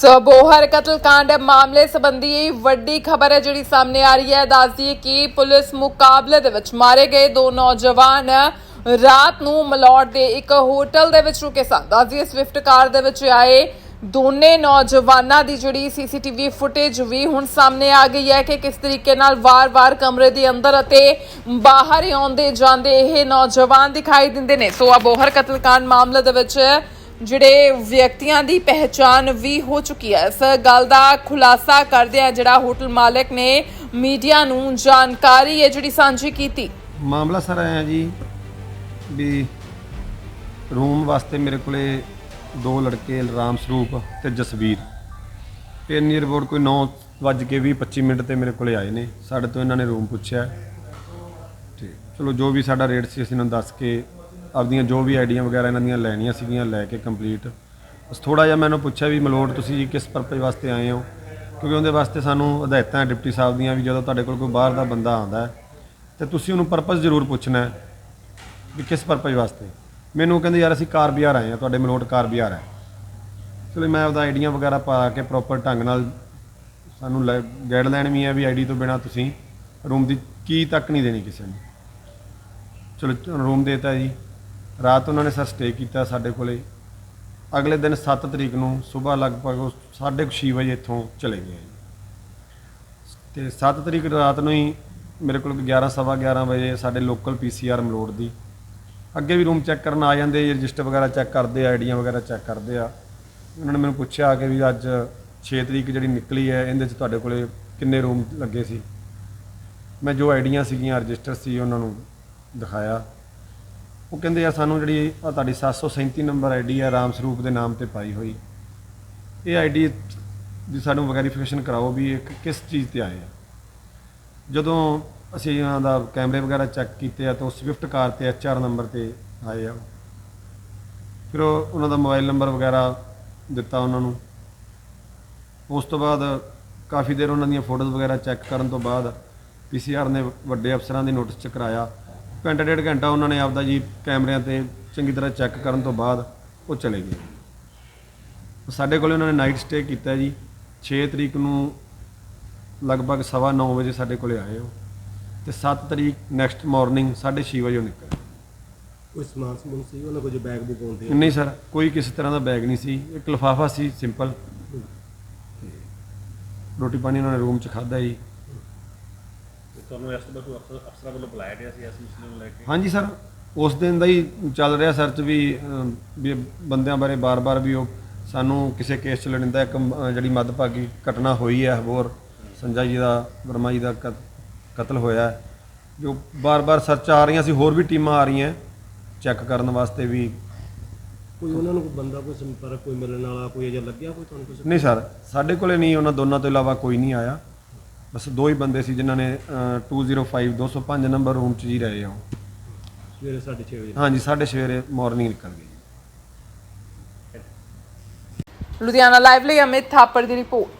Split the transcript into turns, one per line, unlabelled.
ਸਬੋਹਰ ਕਤਲकांड ਮਾਮਲੇ ਸੰਬੰਧੀ ਵੱਡੀ ਖਬਰ ਹੈ ਜਿਹੜੀ ਸਾਹਮਣੇ ਆ ਰਹੀ ਹੈ। ਦੱਸਦੀ ਕਿ ਪੁਲਿਸ ਮੁਕਾਬਲੇ ਦੇ ਵਿੱਚ ਮਾਰੇ ਗਏ ਦੋ ਨੌਜਵਾਨ ਰਾਤ ਨੂੰ ਮਲੌਰ ਦੇ ਇੱਕ ਹੋਟਲ ਦੇ ਵਿੱਚ ਰੁਕੇ ਸਨ। ਦੱਸਦੀ ਸਵਿਫਟ ਕਾਰ ਦੇ ਵਿੱਚ ਆਏ ਦੋਨੇ ਨੌਜਵਾਨਾਂ ਦੀ ਜਿਹੜੀ ਸੀਸੀਟੀਵੀ ਫੁਟੇਜ ਵੀ ਹੁਣ ਸਾਹਮਣੇ ਆ ਗਈ ਹੈ ਕਿ ਕਿਸ ਤਰੀਕੇ ਨਾਲ ਵਾਰ-ਵਾਰ ਕਮਰੇ ਦੇ ਅੰਦਰ ਅਤੇ ਬਾਹਰ ਆਉਂਦੇ ਜਾਂਦੇ ਇਹ ਨੌਜਵਾਨ ਦਿਖਾਈ ਦਿੰਦੇ ਨੇ। ਸੋ ਆ ਬੋਹਰ ਕਾਂਡ ਮਾਮਲੇ ਦੇ ਵਿੱਚ ਜਿਹੜੇ ਵਿਅਕਤੀਆਂ ਦੀ ਪਹਿਚਾਣ ਵੀ ਹੋ ਚੁੱਕੀ ਹੈ। ਇਸ ਗੱਲ ਦਾ ਖੁਲਾਸਾ ਕਰਦੇ ਆ ਜਿਹੜਾ ਹੋਟਲ ਮਾਲਕ ਨੇ ਮੀਡੀਆ ਨੂੰ ਜਾਣਕਾਰੀ ਹੈ ਜਿਹੜੀ ਸਾਂਝੀ ਕੀਤੀ।
ਮਾਮਲਾ ਸਰ ਆਇਆ ਜੀ ਵੀ ਰੂਮ ਵਾਸਤੇ ਮੇਰੇ ਕੋਲੇ ਦੋ ਲੜਕੇ ਰਾਮ ਸਰੂਪ ਤੇ ਜਸਵੀਰ। ਤੇ ਨੀਅਰ ਅਬਾਊਟ ਕੋਈ 9 ਵੱਜ ਕੇ 20 25 ਮਿੰਟ ਤੇ ਮੇਰੇ ਕੋਲੇ ਆਏ ਨੇ। ਸਾਡੇ ਤੋਂ ਇਹਨਾਂ ਨੇ ਰੂਮ ਪੁੱਛਿਆ। ਤੇ ਚਲੋ ਜੋ ਵੀ ਸਾਡਾ ਰੇਟ ਸੀ ਅਸੀਂ ਇਹਨਾਂ ਨੂੰ ਦੱਸ ਕੇ ਆਪਦੀਆਂ ਜੋ ਵੀ ਆਈਡੀਆਂ ਵਗੈਰਾ ਇਹਨਾਂ ਦੀਆਂ ਲੈਣੀਆਂ ਸੀਗੀਆਂ ਲੈ ਕੇ ਕੰਪਲੀਟ ਬਸ ਥੋੜਾ ਜਿਹਾ ਮੈਨੂੰ ਪੁੱਛਿਆ ਵੀ ਮਲੋਟ ਤੁਸੀਂ ਜੀ ਕਿਸ ਪਰਪਸ ਵਾਸਤੇ ਆਏ ਹੋ? ਕਿਉਂਕਿ ਉਹਦੇ ਵਾਸਤੇ ਸਾਨੂੰ ਹਦਾਇਤਾਂ ਡਿਪਟੀ ਸਾਹਿਬ ਦੀਆਂ ਵੀ ਜਦੋਂ ਤੁਹਾਡੇ ਕੋਲ ਕੋਈ ਬਾਹਰ ਦਾ ਬੰਦਾ ਆਉਂਦਾ ਹੈ, ਤੇ ਤੁਸੀਂ ਉਹਨੂੰ ਪਰਪਸ ਜ਼ਰੂਰ ਪੁੱਛਣਾ ਹੈ ਵੀ ਕਿਸ ਪਰਪਸ ਵਾਸਤੇ। ਮੈਨੂੰ ਕਹਿੰਦੇ, ਯਾਰ ਅਸੀਂ ਕਾਰ ਬਿਹਾਰ ਆਏ ਆ ਤੁਹਾਡੇ ਮਲੋਟ ਕਾਰ ਬਿਹਾਰ ਹੈ। ਚਲੋ ਮੈਂ ਉਹਦਾ ਆਈਡੀਆਂ ਵਗੈਰਾ ਪਾ ਕੇ ਪ੍ਰੋਪਰ ਢੰਗ ਨਾਲ ਸਾਨੂੰ ਗਾਈਡਲਾਈਨ ਵੀ ਹੈ ਵੀ ਆਈਡੀ ਤੋਂ ਬਿਨਾ ਤੁਸੀਂ ਰੂਮ ਦੀ ਕੀ ਤੱਕ ਨਹੀਂ ਦੇਣੀ ਕਿਸੇ ਨੂੰ। ਚਲੋ ਰੂਮ ਦੇਤਾ ਜੀ। ਰਾਤ ਉਹਨਾਂ ਨੇ ਸਰ ਸਟੇ ਕੀਤਾ ਸਾਡੇ ਕੋਲੇ। ਅਗਲੇ ਦਿਨ 7 ਤਰੀਕ ਨੂੰ ਸਵੇਰ ਲਗਭਗ ਉਹ 6:30 ਵਜੇ ਇੱਥੋਂ ਚਲੇ ਗਏ ਜੀ। ਤੇ 7 ਤਰੀਕ ਰਾਤ ਨੂੰ ਹੀ ਮੇਰੇ ਕੋਲ 11 ਸਵਾ 11 ਵਜੇ ਸਾਡੇ ਲੋਕਲ ਪੀਸੀਆਰ ਮਲੋੜ ਦੀ। ਅੱਗੇ ਵੀ ਰੂਮ ਚੈੱਕ ਕਰਨ ਆ ਜਾਂਦੇ ਜੀ ਰਜਿਸਟਰ ਵਗੈਰਾ ਚੈੱਕ ਕਰਦੇ ਆ ਆਈਡੀਆਂ ਵਗੈਰਾ ਚੈੱਕ ਕਰਦੇ ਆ। ਉਹਨਾਂ ਨੇ ਮੈਨੂੰ ਪੁੱਛਿਆ ਕਿ ਵੀ ਅੱਜ 6 ਤਰੀਕ ਜਿਹੜੀ ਨਿਕਲੀ ਹੈ, ਇਹਦੇ 'ਚ ਤੁਹਾਡੇ ਕੋਲੇ ਕਿੰਨੇ ਰੂਮ ਲੱਗੇ ਸੀ? ਮੈਂ ਜੋ ਆਈਡੀਆਂ ਸੀਗੀਆਂ ਰਜਿਸਟਰ ਸੀ, ਉਹਨਾਂ ਨੂੰ ਦਿਖਾਇਆ। ਉਹ ਕਹਿੰਦੇ ਆ ਸਾਨੂੰ ਜਿਹੜੀ ਆ ਤੁਹਾਡੀ 737 ਨੰਬਰ ਆਈਡੀ ਆ ਰਾਮ ਸਰੂਪ ਦੇ ਨਾਮ ਤੇ ਪਾਈ ਹੋਈ। ਇਹ ਆਈਡੀ ਦੀ ਸਾਨੂੰ ਵੈਰੀਫਿਕੇਸ਼ਨ ਕਰਾਓ ਵੀ ਇਹ ਕਿਸ ਚੀਜ਼ ਤੇ ਆਏ ਆ। ਜਦੋਂ ਅਸੀਂ ਇਹਨਾਂ ਦਾ ਕੈਮਰੇ ਵਗੈਰਾ ਚੈੱਕ ਕੀਤੇ ਆ ਤਾਂ ਉਹ ਸਵਿਫਟ ਕਾਰ ਤੇ ਐਚਆਰ ਨੰਬਰ ਤੇ ਆਏ ਆ ਫਿਰ ਉਹ ਉਹਨਾਂ ਦਾ ਮੋਬਾਈਲ ਨੰਬਰ ਵਗੈਰਾ ਦਿੱਤਾ ਉਹਨਾਂ ਨੂੰ। ਉਸ ਤੋਂ ਬਾਅਦ ਕਾਫੀ ਦੇਰ ਉਹਨਾਂ ਦੀਆਂ ਫੋਟੋਜ਼ ਵਗੈਰਾ ਚੈੱਕ ਕਰਨ ਤੋਂ ਬਾਅਦ ਪੀਸੀਆਰ ਨੇ ਵੱਡੇ ਅਫਸਰਾਂ ਦੇ ਨੋਟਿਸ ਚ ਕਰਾਇਆ। ਘੰਟਾ ਡੇਢ ਘੰਟਾ ਉਹਨਾਂ ਨੇ ਆਪਦਾ ਜੀ ਕੈਮਰਿਆਂ ਤੇ ਚੰਗੀ ਤਰ੍ਹਾਂ ਚੈੱਕ ਕਰਨ ਤੋਂ ਬਾਅਦ ਉਹ ਚਲੇ ਗਏ। ਸਾਡੇ ਕੋਲੇ ਉਹਨਾਂ ਨੇ ਨਾਈਟ ਸਟੇ ਕੀਤਾ ਜੀ। 6 ਤਰੀਕ ਨੂੰ ਲਗਭਗ ਸਵਾ ਨੌ ਵਜੇ ਸਾਡੇ ਕੋਲੇ ਆਏ ਉਹ। ਤੇ 7 ਤਰੀਕ ਨੈਕਸਟ ਮਾਰਨਿੰਗ 6:30 ਵਜੇ ਨਿਕਲੇ।
ਕੋਈ ਸਮਾਨ ਸਮੂਨ ਸੀ? ਉਹਨਾਂ ਕੋਲ ਜੋ ਬੈਗ ਬੁੱਕ ਹੁੰਦੇ
ਨਹੀਂ ਸਰ ਕੋਈ ਕਿਸੇ ਤਰ੍ਹਾਂ ਦਾ ਬੈਗ ਨਹੀਂ ਸੀ। ਇੱਕ ਲਿਫਾਫਾ ਸੀ ਸਿੰਪਲ ਰੋਟੀ ਪਾਣੀ ਉਹਨਾਂ ਨੇ ਰੂਮ 'ਚ ਖਾਦਾ ਜੀ।
ਤੁਹਾਨੂੰ ਬਾਅਦ ਅਫਸਰ ਅਫਸਰਾਂ ਵੱਲੋਂ ਬੁਲਾਇਆ ਗਿਆ ਸੀ ਇਸ ਮਸਲੇ ਨੂੰ ਲੈ ਕੇ?
ਹਾਂਜੀ ਸਰ ਉਸ ਦਿਨ ਦਾ ਹੀ ਚੱਲ ਰਿਹਾ ਸਰਚ ਵੀ ਅਮ, ਵੀ ਬੰਦਿਆਂ ਬਾਰੇ ਬਾਰ-ਬਾਰ ਵੀ ਉਹ ਸਾਨੂੰ ਕਿਸੇ ਕੇਸ ਚ ਲੜਿੰਦਾ ਇੱਕ ਅਮ, ਜਿਹੜੀ ਮੱਧਭਾਗੀ ਘਟਨਾ ਹੋਈ ਹੈ ਹੋਰ ਸੰਜਾ ਜੀ ਦਾ ਵਰਮਾ ਜੀ ਦਾ ਕਤ- ਕਤਲ ਹੋਇਆ ਹੈ, ਜੋ ਬਾਰ-ਬਾਰ ਸਰਚ ਆ ਰਹੀਆਂ ਸੀ ਹੋਰ ਵੀ ਟੀਮਾਂ ਆ ਰਹੀਆਂ ਚੈੱਕ ਕਰਨ ਵਾਸਤੇ ਵੀ।
ਕੋਈ ਉਹਨਾਂ ਨੂੰ ਕੋਈ ਬੰਦਾ ਕੋਈ ਸੰਪਰਕ ਕੋਈ ਮਿਲਣ ਵਾਲਾ ਕੋਈ ਅਜਾ ਲੱਗਿਆ ਕੋਈ ਤੁਹਾਨੂੰ ਕੁਝ
ਨਹੀਂ ਸਰ ਸਾਡੇ ਕੋਲੇ ਨਹੀਂ ਉਹਨਾਂ ਦੋਨਾਂ ਤੋਂ ਇਲਾਵਾ ਕੋਈ ਨਹੀਂ ਆਇਆ। ਬਸ ਦੋ ਹੀ ਬੰਦੇ ਸੀ ਜਿਨ੍ਹਾਂ ਨੇ ਅ, 205 205 ਨੰਬਰ ਰੂਮ 'ਚ ਹੀ ਰਹੇ ਆ ਉਹ।
ਸਵੇਰੇ 6:30 ਵਜੇ।
ਹਾਂਜੀ ਸਾਢੇ ਸਵੇਰੇ ਮਾਰਨਿੰਗ ਨਿਕਲ ਗਏ।
ਲੁਧਿਆਣਾ ਲਾਈਵ ਲਈ ਅਮਿਤ ਥਾਪੜ ਦੀ ਰਿਪੋਰਟ।